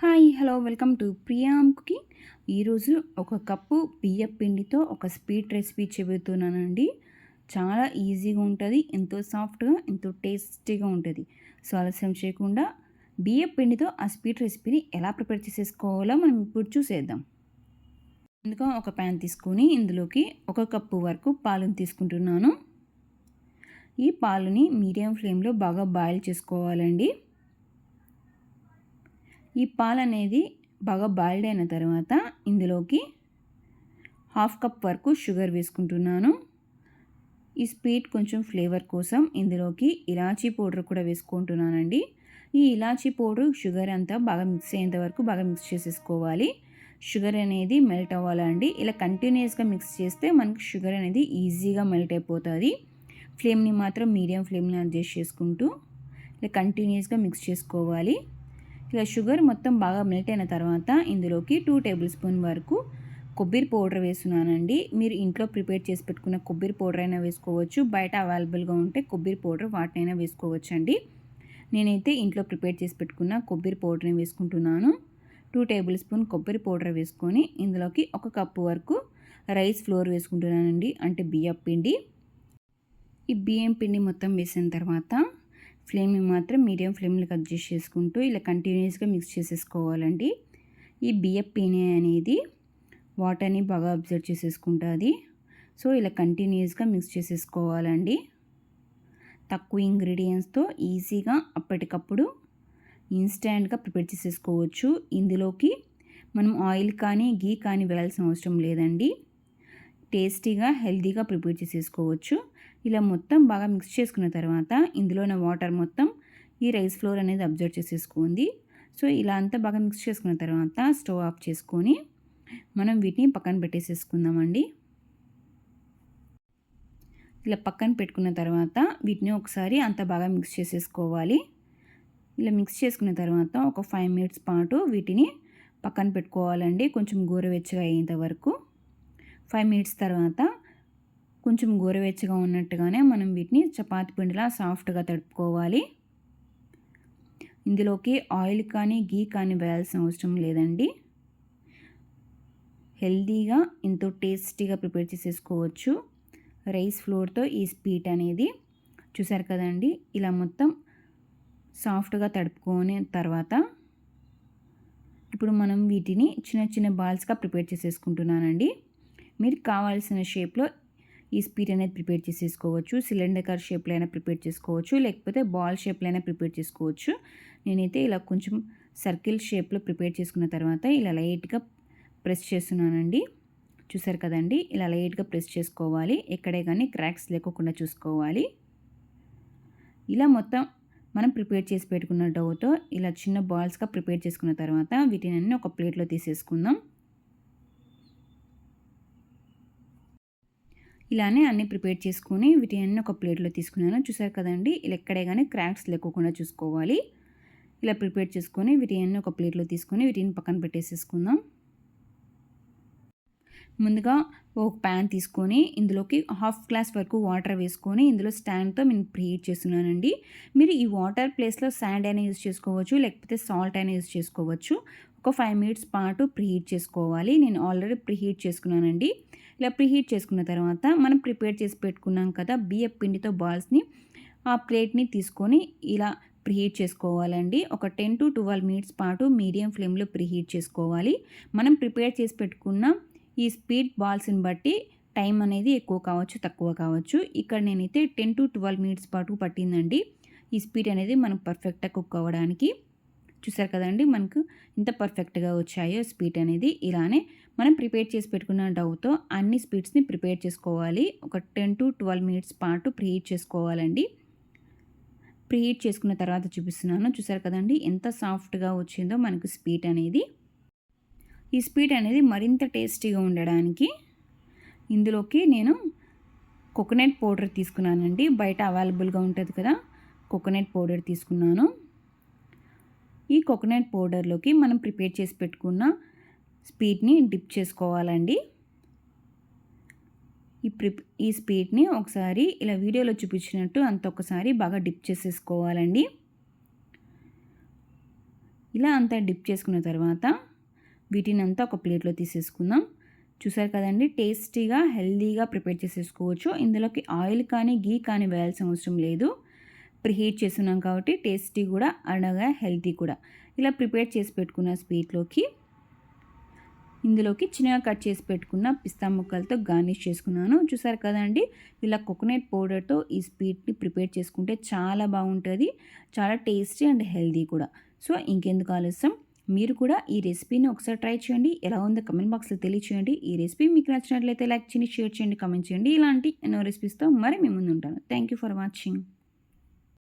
Hi hello welcome to Priyam cooking. ఈరోజు ఒక cup బియ్యం పిండితో ఒక స్వీట్ రెసిపీ చెబుతున్నానండి. చాలా ఈజీగా ఉంటుంది ఎంతో సాఫ్ట్గా ఎంతో టేస్టీగా ఉంటుంది. సో ఆలస్యం చేయకుండా బియ్యం పిండితో ఆ స్వీట్ రెసిపీని ఎలా ప్రిపేర్ చేసేసుకోవాలో మనం ఇప్పుడు చూసేద్దాం. ముందుగా ఒక ప్యాన్ తీసుకొని ఇందులోకి ఒక కప్పు వరకు పాలను తీసుకుంటున్నాను. ఈ పాలుని మీడియం ఫ్లేమ్లో బాగా బాయిల్ చేసుకోవాలండి. ఈ పాలు అనేది బాగా బాయిల్డ్ అయిన తర్వాత ఇందులోకి హాఫ్ కప్ వరకు షుగర్ వేసుకుంటున్నాను. ఈ స్వీట్ కొంచెం ఫ్లేవర్ కోసం ఇందులోకి ఇలాచీ పౌడర్ కూడా వేసుకుంటున్నానండి. ఈ ఇలాచీ పౌడర్ షుగర్ అంతా బాగా మిక్స్ అయ్యేంత వరకు బాగా మిక్స్ చేసేసుకోవాలి. షుగర్ అనేది మెల్ట్ అవ్వాలండి. ఇలా కంటిన్యూస్గా మిక్స్ చేస్తే మనకి షుగర్ అనేది ఈజీగా మెల్ట్ అయిపోతుంది. ఫ్లేమ్ని మాత్రం మీడియం ఫ్లేమ్ని అడ్జస్ట్ చేసుకుంటూ ఇలా కంటిన్యూస్గా మిక్స్ చేసుకోవాలి. ఇలా షుగర్ మొత్తం బాగా మెల్ట్ అయిన తర్వాత ఇందులోకి టూ టేబుల్ స్పూన్ వరకు కొబ్బరి పౌడర్ వేస్తున్నానండి. మీరు ఇంట్లో ప్రిపేర్ చేసి పెట్టుకున్న కొబ్బరి పౌడర్ అయినా వేసుకోవచ్చు. బయట అవైలబుల్గా ఉంటే కొబ్బరి పౌడర్ వాటినైనా వేసుకోవచ్చు అండి నేనైతే ఇంట్లో ప్రిపేర్ చేసి పెట్టుకున్న కొబ్బరి పౌడర్ని వేసుకుంటున్నాను. టూ టేబుల్ స్పూన్ కొబ్బరి పౌడర్ వేసుకొని ఇందులోకి ఒక కప్పు వరకు రైస్ ఫ్లోర్ వేసుకుంటున్నానండి. అంటే బియ్యం పిండి. ఈ బియ్యం పిండి మొత్తం వేసిన తర్వాత ఫ్లేమ్ని మాత్రం మీడియం ఫ్లేమ్లకు అడ్జస్ట్ చేసుకుంటూ ఇలా కంటిన్యూస్గా మిక్స్ చేసేసుకోవాలండి. ఈ బియ్యం పీనే అనేది వాటర్ని బాగా అబ్జర్వ్ చేసేసుకుంటుంది సో ఇలా కంటిన్యూస్గా మిక్స్ చేసేసుకోవాలండి. తక్కువ ఇంగ్రీడియంట్స్తో ఈజీగా అప్పటికప్పుడు ఇన్స్టాంట్గా ప్రిపేర్ చేసేసుకోవచ్చు. ఇందులోకి మనం ఆయిల్ కానీ గీ కానీ వెళ్ళాల్సిన అవసరం లేదండి. టేస్టీగా హెల్తీగా ప్రిపేర్ చేసేసుకోవచ్చు. ఇలా మొత్తం బాగా మిక్స్ చేసుకున్న తర్వాత ఇందులో ఉన్న వాటర్ మొత్తం ఈ రైస్ ఫ్లోర్ అనేది అబ్జర్వ్ చేసేసుకోండి. సో ఇలా అంతా బాగా మిక్స్ చేసుకున్న తర్వాత స్టవ్ ఆఫ్ చేసుకొని మనం వీటిని పక్కన పెట్టేసేసుకుందామండి. ఇలా పక్కన పెట్టుకున్న తర్వాత వీటిని ఒకసారి అంత బాగా మిక్స్ చేసేసుకోవాలి. ఇలా మిక్స్ చేసుకున్న తర్వాత ఒక ఫైవ్ మినిట్స్ పాటు వీటిని పక్కన పెట్టుకోవాలండి. కొంచెం గోరువెచ్చగా అయ్యేంత వరకు. ఫైవ్ మినిట్స్ తర్వాత కొంచెం గోరువెచ్చగా ఉన్నట్టుగానే మనం వీటిని చపాతి పిండిలా సాఫ్ట్గా తడుపుకోవాలి. ఇందులోకి ఆయిల్ కానీ గీ కానీ వేయాల్సిన అవసరం లేదండి. హెల్దీగా ఎంతో టేస్టీగా ప్రిపేర్ చేసేసుకోవచ్చు. రైస్ ఫ్లోర్తో ఈ స్వీట్ అనేది. చూసారు కదండి? ఇలా మొత్తం సాఫ్ట్గా తడుపుకొని తర్వాత ఇప్పుడు మనం వీటిని చిన్న చిన్న బాల్స్గా ప్రిపేర్ చేసేసుకుంటున్నానండి. మీరు కావాల్సిన షేప్లో ఈ స్పీడ్ అనేది ప్రిపేర్ చేసేసుకోవచ్చు సిలిండర్ షేప్లో అయినా ప్రిపేర్ చేసుకోవచ్చు లేకపోతే బాల్ షేప్లో అయినా ప్రిపేర్ చేసుకోవచ్చు. నేనైతే ఇలా కొంచెం సర్కిల్ షేప్లో ప్రిపేర్ చేసుకున్న తర్వాత ఇలా లైట్గా ప్రెస్ చేస్తున్నానండి. చూసారు కదండి? ఇలా లైట్గా ప్రెస్ చేసుకోవాలి. ఎక్కడే కానీ క్రాక్స్ లేకోకుండా చూసుకోవాలి. ఇలా మొత్తం మనం ప్రిపేర్ చేసి పెట్టుకున్న డౌతో ఇలా చిన్న బాల్స్గా ప్రిపేర్ చేసుకున్న తర్వాత వీటిని అన్నీ ఒక ప్లేట్లో తీసేసుకుందాం. ఇలానే అన్నీ ప్రిపేర్ చేసుకుని వీటిని ఒక ప్లేట్లో తీసుకున్నాను. చూసారు కదండి? ఇలా ఎక్కడే కానీ క్రాక్స్ లేకోకుండా చూసుకోవాలి. ఇలా ప్రిపేర్ చేసుకొని వీటిని ఒక ప్లేట్లో తీసుకొని వీటిని పక్కన పెట్టేసేసుకుందాం. ముందుగా ఒక ప్యాన్ తీసుకొని ఇందులోకి హాఫ్ గ్లాస్ వరకు వాటర్ వేసుకొని ఇందులో స్టాండ్తో నేను ప్రీహీట్ చేస్తున్నానండి. మీరు ఈ వాటర్ ప్లేస్లో శాండ్ అయినా యూజ్ చేసుకోవచ్చు లేకపోతే సాల్ట్ అయినా యూజ్ చేసుకోవచ్చు. ఒక ఫైవ్ మినిట్స్ పాటు ప్రీహీట్ చేసుకోవాలి. నేను ఆల్రెడీ ప్రీహీట్ చేసుకున్నానండి. ఇలా ప్రీహీట్ చేసుకున్న తర్వాత మనం ప్రిపేర్ చేసి పెట్టుకున్నాం కదా బియ్య పిండితో బాల్స్ని ఆ ప్లేట్ని తీసుకొని ఇలా ప్రీహీట్ చేసుకోవాలండి. ఒక టెన్ టు ట్వెల్వ్ మినిట్స్ పాటు మీడియం ఫ్లేమ్లో ప్రీహీట్ చేసుకోవాలి. మనం ప్రిపేర్ చేసి పెట్టుకున్న ఈ స్పీడ్ బాల్స్ని బట్టి టైం అనేది ఎక్కువ కావచ్చు తక్కువ కావచ్చు. ఇక్కడ నేనైతే టెన్ టు ట్వెల్వ్ మినిట్స్ పాటు పట్టిందండి. ఈ స్పీడ్ అనేది మనం పర్ఫెక్ట్గా కుక్ అవ్వడానికి. చూసారు కదండి మనకు ఇంత పర్ఫెక్ట్గా వచ్చాయో స్పీడ్ అనేది. ఇలానే మనం ప్రిపేర్ చేసి పెట్టుకున్న డౌతో అన్ని స్పీడ్స్ని ప్రిపేర్ చేసుకోవాలి. ఒక టెన్ టు ట్వెల్వ్ మినిట్స్ పాటు ప్రీహీట్ చేసుకోవాలండి. ప్రీహీట్ చేసుకున్న తర్వాత చూపిస్తున్నాను. చూసారు కదండి ఎంత సాఫ్ట్గా వచ్చిందో మనకు స్పీడ్ అనేది. ఈ స్వీట్ అనేది మరింత టేస్టీగా ఉండడానికి ఇందులోకి నేను కోకోనట్ పౌడర్ తీసుకున్నానండి. బయట అవైలబుల్గా ఉంటుంది కదా కోకోనట్ పౌడర్ తీసుకున్నాను. ఈ కోకోనట్ పౌడర్లోకి మనం ప్రిపేర్ చేసి పెట్టుకున్న స్పీడ్ని డిప్ చేసుకోవాలండి. ఈ ప్రిప్ ఈ స్పీడ్ని ఒకసారి ఇలా వీడియోలో చూపించినట్టు అంత ఒకసారి బాగా డిప్ చేసేసుకోవాలండి. ఇలా అంతా డిప్ చేసుకున్న తర్వాత వీటిని అంతా ఒక ప్లేట్లో తీసేసుకుందాం. చూసారు కదండి టేస్టీగా హెల్దీగా ప్రిపేర్ చేసేసుకోవచ్చు. ఇందులోకి ఆయిల్ కానీ గీ కానీ వేయాల్సిన అవసరం లేదు. ప్రిహీట్ చేస్తున్నాం కాబట్టి టేస్టీ కూడా అనగా హెల్తీ కూడా. ఇలా ప్రిపేర్ చేసి పెట్టుకున్న స్వీట్లోకి ఇందులోకి చిన్నగా కట్ చేసి పెట్టుకున్న పిస్తా ముక్కలతో గార్నిష్ చేసుకున్నాను. చూసారు కదండి ఇలా కోకోనట్ పౌడర్తో ఈ స్వీట్ని ప్రిపేర్ చేసుకుంటే చాలా బాగుంటుంది చాలా టేస్టీ అండ్ హెల్దీ కూడా. సో ఇంకెందుకు ఆలస్యం? మీరు కూడా ఈ రెసిపీని ఒకసారి ట్రై చేయండి. ఎలా ఉందో కమెంట్ బాక్స్లో తెలియచేయండి. ఈ రెసిపీ మీకు నచ్చినట్లయితే లైక్ చేయండి షేర్ చేయండి కమెంట్ చేయండి. ఇలాంటి ఎన్నో రెసిపీస్తో మరి మేము ముందు ఉంటాను థ్యాంక్ యూ ఫర్ వాచింగ్.